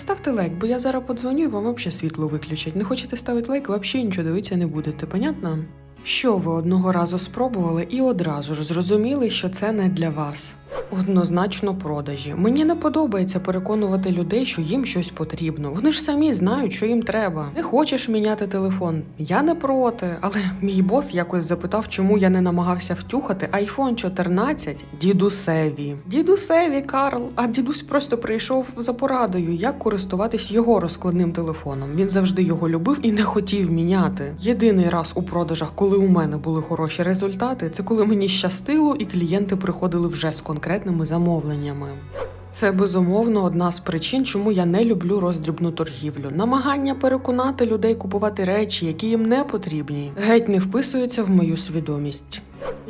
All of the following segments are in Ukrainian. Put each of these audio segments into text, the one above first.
Поставте лайк, бо я зараз подзвоню і вам взагалі світло виключать. Не хочете ставити лайк, взагалі нічого дивитися не будете, понятно? Що ви одного разу спробували і одразу ж зрозуміли, що це не для вас? Однозначно продажі. Мені не подобається переконувати людей, що їм щось потрібно. Вони ж самі знають, що їм треба. Не хочеш міняти телефон? Я не проти, але мій бос якось запитав, чому я не намагався втюхати iPhone 14 дідусеві. Дідусеві, Карл. А дідусь просто прийшов за порадою, як користуватись його розкладним телефоном. Він завжди його любив і не хотів міняти. Єдиний раз у продажах, коли у мене були хороші результати, це коли мені щастило і клієнти приходили вже з конкретними замовленнями. Це безумовно одна з причин, чому я не люблю роздрібну торгівлю. Намагання переконати людей купувати речі, які їм не потрібні, геть не вписується в мою свідомість.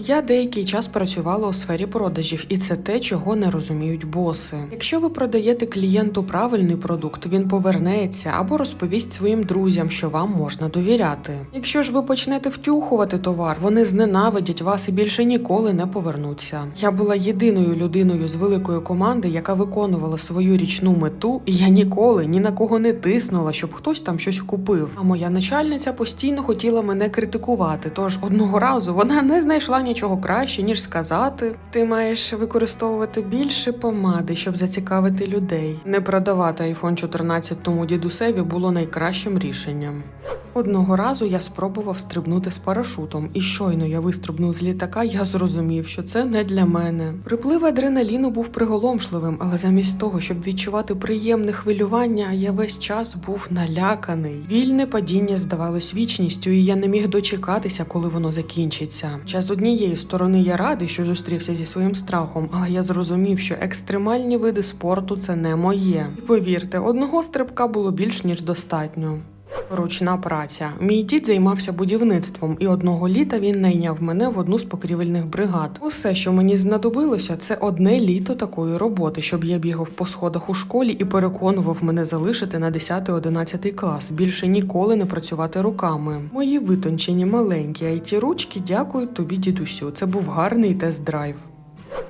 Я деякий час працювала у сфері продажів, і це те, чого не розуміють боси. Якщо ви продаєте клієнту правильний продукт, він повернеться або розповість своїм друзям, що вам можна довіряти. Якщо ж ви почнете втюхувати товар, вони зненавидять вас і більше ніколи не повернуться. Я була єдиною людиною з великої команди, яка виконувала свою річну мету, і я ніколи ні на кого не тиснула, щоб хтось там щось купив. А моя начальниця постійно хотіла мене критикувати. Тож одного разу вона не знайшла нічого краще, ніж сказати: ти маєш використовувати більше помади, щоб зацікавити людей. Не продавати iPhone 14 тому дідусеві було найкращим рішенням. Одного разу я спробував стрибнути з парашутом, і щойно я вистрибнув з літака, я зрозумів, що це не для мене. Приплив адреналіну був приголомшливим, але замість того, щоб відчувати приємне хвилювання, я весь час був наляканий. Вільне падіння здавалось вічністю, і я не міг дочекатися, коли воно закінчиться. Хоча з однієї сторони я радий, що зустрівся зі своїм страхом, але я зрозумів, що екстремальні види спорту це не моє. І повірте, одного стрибка було більш ніж достатньо. Ручна праця. Мій дід займався будівництвом, і одного літа він найняв мене в одну з покрівельних бригад. Усе, що мені знадобилося, це одне літо такої роботи, щоб я бігав по сходах у школі і переконував мене залишити на 10-11 клас, більше ніколи не працювати руками. Мої витончені маленькі it ручки дякують тобі, дідусю. Це був гарний тест-драйв.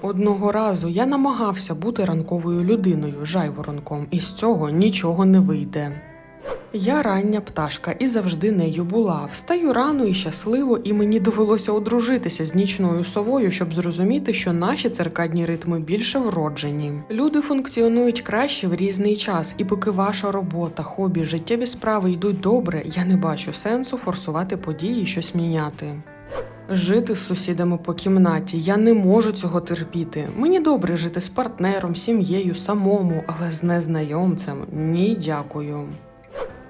Одного разу я намагався бути ранковою людиною, жайворонком, і з цього нічого не вийде. Я рання пташка і завжди нею була. Встаю рано і щасливо, і мені довелося одружитися з нічною совою, щоб зрозуміти, що наші циркадні ритми більше вроджені. Люди функціонують краще в різний час, і поки ваша робота, хобі, життєві справи йдуть добре, я не бачу сенсу форсувати події, і щось міняти. Жити з сусідами по кімнаті. Я не можу цього терпіти. Мені добре жити з партнером, сім'єю, самому, але з незнайомцем ні, дякую.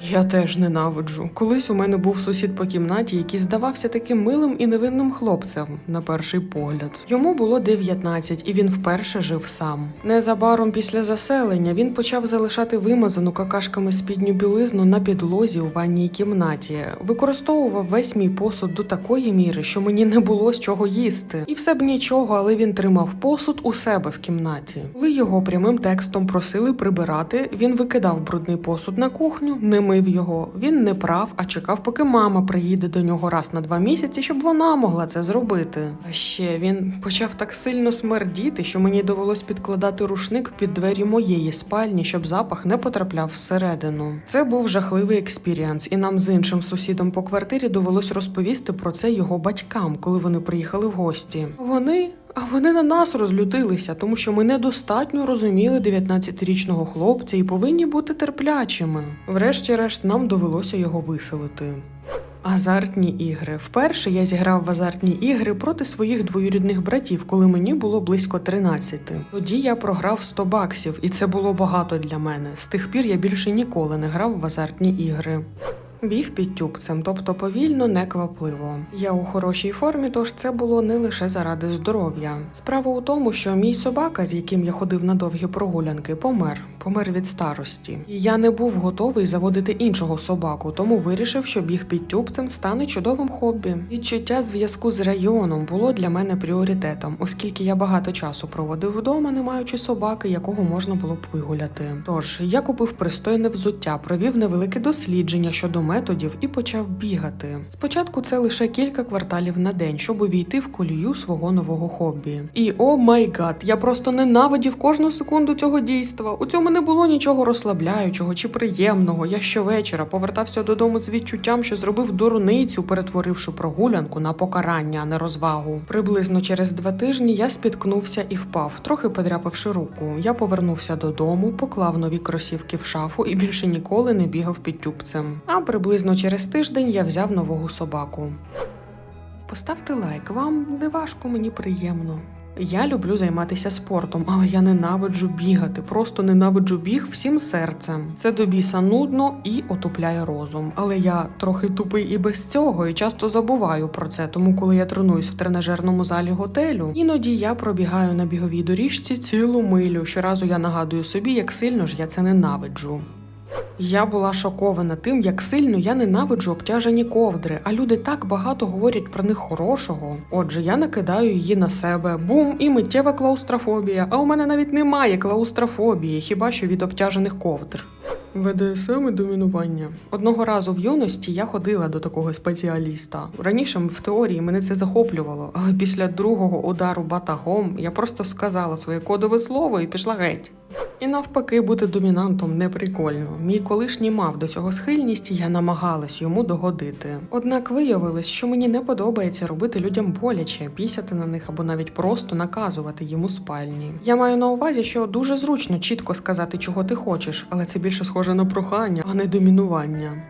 Я теж ненавиджу. Колись у мене був сусід по кімнаті, який здавався таким милим і невинним хлопцем на перший погляд. Йому було 19, і він вперше жив сам. Незабаром після заселення він почав залишати вимазану какашками спідню білизну на підлозі у ванній кімнаті, використовував весь мій посуд до такої міри, що мені не було з чого їсти. І все б нічого, але він тримав посуд у себе в кімнаті. Коли його прямим текстом просили прибирати, він викидав брудний посуд на кухню, не мив його. Він не прав, а чекав, поки мама приїде до нього раз на два місяці, щоб вона могла це зробити. А ще він почав так сильно смердіти, що мені довелось підкладати рушник під двері моєї спальні, щоб запах не потрапляв всередину. Це був жахливий експіріанс, і нам з іншим сусідом по квартирі довелось розповісти про це його батькам, коли вони приїхали в гості. Вони. А вони на нас розлютилися, тому що ми недостатньо розуміли 19-річного хлопця і повинні бути терплячими. Врешті-решт, нам довелося його виселити. Азартні ігри. Вперше я зіграв в азартні ігри проти своїх двоюрідних братів, коли мені було близько 13. Тоді я програв 100 баксів, і це було багато для мене. З тих пір я більше ніколи не грав в азартні ігри. Біг під тюбцем, тобто повільно, неквапливо. Я у хорошій формі, тож це було не лише заради здоров'я. Справа у тому, що мій собака, з яким я ходив на довгі прогулянки, помер, помер від старості. І я не був готовий заводити іншого собаку, тому вирішив, що біг під тюбцем стане чудовим хобі. Відчуття зв'язку з районом було для мене пріоритетом, оскільки я багато часу проводив вдома, не маючи собаки, якого можна було б вигуляти. Тож я купив пристойне взуття, провів невелике дослідження щодо методів і почав бігати. Спочатку це лише кілька кварталів на день, щоб увійти в колію свого нового хобі. І о май гад, я просто ненавидів кожну секунду цього дійства. У цьому не було нічого розслабляючого чи приємного. Я щовечора повертався додому з відчуттям, що зробив дурницю, перетворивши прогулянку на покарання, а не розвагу. Приблизно через два тижні я спіткнувся і впав, трохи подряпавши руку. Я повернувся додому, поклав нові кросівки в шафу і більше ніколи не бігав під тюбцем. А приблизно через тиждень я взяв нового собаку. Поставте лайк, вам не важко, мені приємно. Я люблю займатися спортом, але я ненавиджу бігати, просто ненавиджу біг всім серцем. Це до біса нудно і отупляє розум. Але я трохи тупий і без цього, і часто забуваю про це. Тому, коли я тренуюсь в тренажерному залі готелю, іноді я пробігаю на біговій доріжці цілу милю. Щоразу я нагадую собі, як сильно ж я це ненавиджу. Я була шокована тим, як сильно я ненавиджу обтяжені ковдри, а люди так багато говорять про них хорошого. Отже, я накидаю її на себе. Бум і миттєва клаустрофобія. А у мене навіть немає клаустрофобії, хіба що від обтяжених ковдр. ВДСМ і домінування. Одного разу в юності я ходила до такого спеціаліста. Раніше в теорії мене це захоплювало, але після другого удару батагом я просто сказала своє кодове слово і пішла геть. І навпаки, бути домінантом не прикольно. Мій колишній мав до цього схильність, я намагалась йому догодити. Однак виявилось, що мені не подобається робити людям боляче, пісяти на них або навіть просто наказувати їм у спальні. Я маю на увазі, що дуже зручно чітко сказати, чого ти хочеш, але це більше схоже на прохання, а не домінування.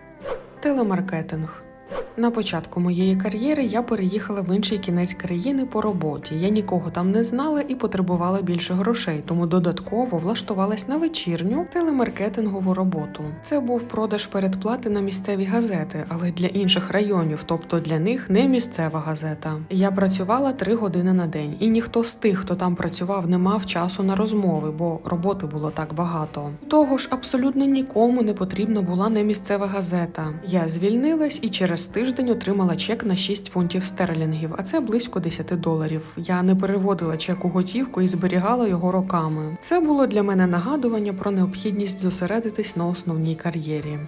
Телемаркетинг. На початку моєї кар'єри я переїхала в інший кінець країни по роботі. Я нікого там не знала і потребувала більше грошей, тому додатково влаштувалась на вечірню телемаркетингову роботу. Це був продаж передплати на місцеві газети, але для інших районів, тобто для них не місцева газета. Я працювала три години на день, і ніхто з тих, хто там працював, не мав часу на розмови, бо роботи було так багато. Того ж абсолютно нікому не потрібна була не місцева газета. Я звільнилась і через тиждень отримала чек на 6 фунтів стерлінгів, а це близько 10 доларів. Я не переводила чек у готівку і зберігала його роками. Це було для мене нагадування про необхідність зосередитись на основній кар'єрі.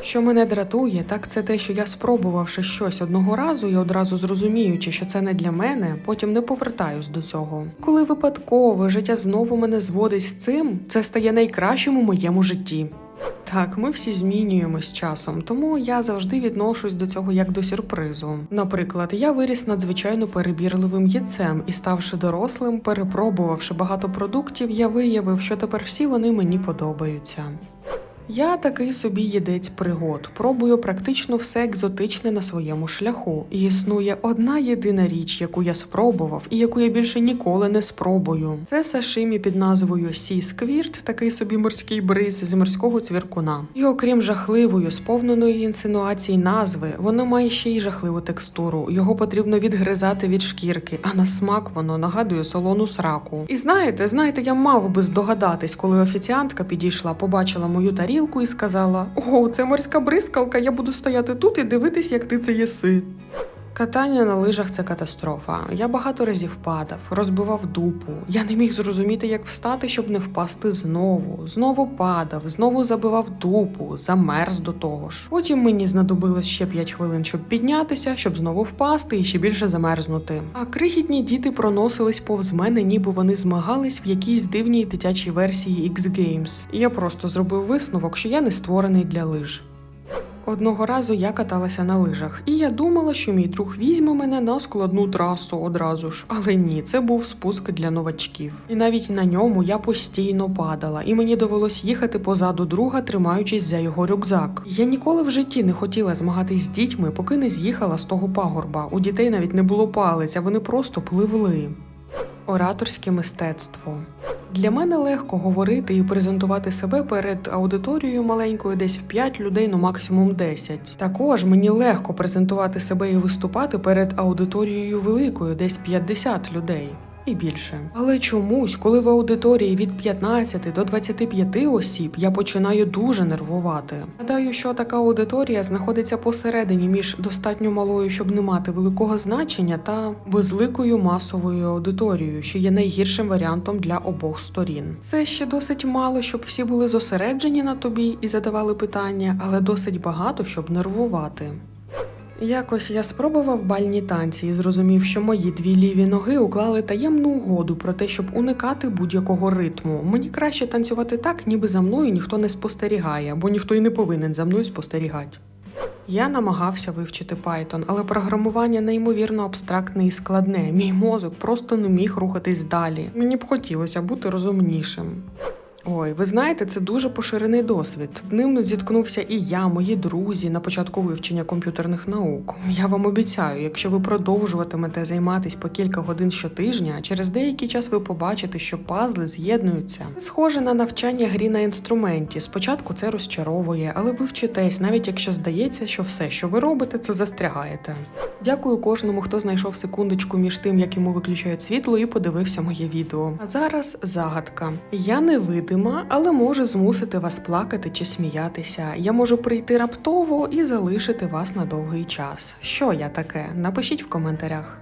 Що мене дратує, так це те, що я спробувавши щось одного разу і одразу зрозуміючи, що це не для мене, потім не повертаюсь до цього. Коли випадково життя знову мене зводить з цим, це стає найкращим у моєму житті. Так, ми всі змінюємось часом, тому я завжди відношусь до цього як до сюрпризу. Наприклад, я виріс надзвичайно перебірливим яйцем і, ставши дорослим, перепробувавши багато продуктів, я виявив, що тепер всі вони мені подобаються. Я такий собі їдець пригод, пробую практично все екзотичне на своєму шляху. І існує одна єдина річ, яку я спробував і яку я більше ніколи не спробую. Це сашимі під назвою Сі Сквірт, такий собі морський бриз з морського цвіркуна. І окрім жахливої, сповненої інсинуацій назви, воно має ще й жахливу текстуру. Його потрібно відгризати від шкірки, а на смак воно нагадує солону сраку. І знаєте, знаєте, я мав би здогадатись, коли офіціантка підійшла, побачила мою тарілку і сказала: О, це морська бризкалка, я буду стояти тут і дивитись, як ти це їси. Катання на лижах це катастрофа. Я багато разів падав, розбивав дупу. Я не міг зрозуміти, як встати, щоб не впасти знову. Знову падав, знову забивав дупу, замерз до того ж. Потім мені знадобилось ще 5 хвилин, щоб піднятися, щоб знову впасти і ще більше замерзнути. А крихітні діти проносились повз мене, ніби вони змагались в якійсь дивній дитячій версії X Games. Я просто зробив висновок, що я не створений для лиж. Одного разу я каталася на лижах, і я думала, що мій друг візьме мене на складну трасу одразу ж. Але ні, це був спуск для новачків. І навіть на ньому я постійно падала, і мені довелось їхати позаду друга, тримаючись за його рюкзак. Я ніколи в житті не хотіла змагатись з дітьми, поки не з'їхала з того пагорба. У дітей навіть не було палець, а вони просто пливли. Ораторське мистецтво. Для мене легко говорити і презентувати себе перед аудиторією маленькою десь в 5 людей, ну максимум 10. Також мені легко презентувати себе і виступати перед аудиторією великою, десь 50 людей. І більше. Але чомусь, коли в аудиторії від 15 до 25 осіб, я починаю дуже нервувати. Гадаю, що така аудиторія знаходиться посередині між достатньо малою, щоб не мати великого значення, та безликою масовою аудиторією, що є найгіршим варіантом для обох сторін. Це ще досить мало, щоб всі були зосереджені на тобі і задавали питання, але досить багато, щоб нервувати. Якось я спробував бальні танці і зрозумів, що мої дві ліві ноги уклали таємну угоду про те, щоб уникати будь-якого ритму. Мені краще танцювати так, ніби за мною ніхто не спостерігає, бо ніхто й не повинен за мною спостерігати. Я намагався вивчити Python, але програмування неймовірно абстрактне і складне. Мій мозок просто не міг рухатись далі. Мені б хотілося бути розумнішим. Ой, ви знаєте, це дуже поширений досвід. З ним зіткнувся і я, мої друзі на початку вивчення комп'ютерних наук. Я вам обіцяю, якщо ви продовжуватимете займатись по кілька годин щотижня, через деякий час ви побачите, що пазли з'єднуються. Схоже на навчання грі на інструменті. Спочатку це розчаровує, але ви вчитесь, навіть якщо здається, що все, що ви робите, це застрягаєте. Дякую кожному, хто знайшов секундочку між тим, як йому виключають світло, і подивився моє відео. А зараз загадка. Я не видима, але можу змусити вас плакати чи сміятися. Я можу прийти раптово і залишити вас на довгий час. Що я таке? Напишіть в коментарях.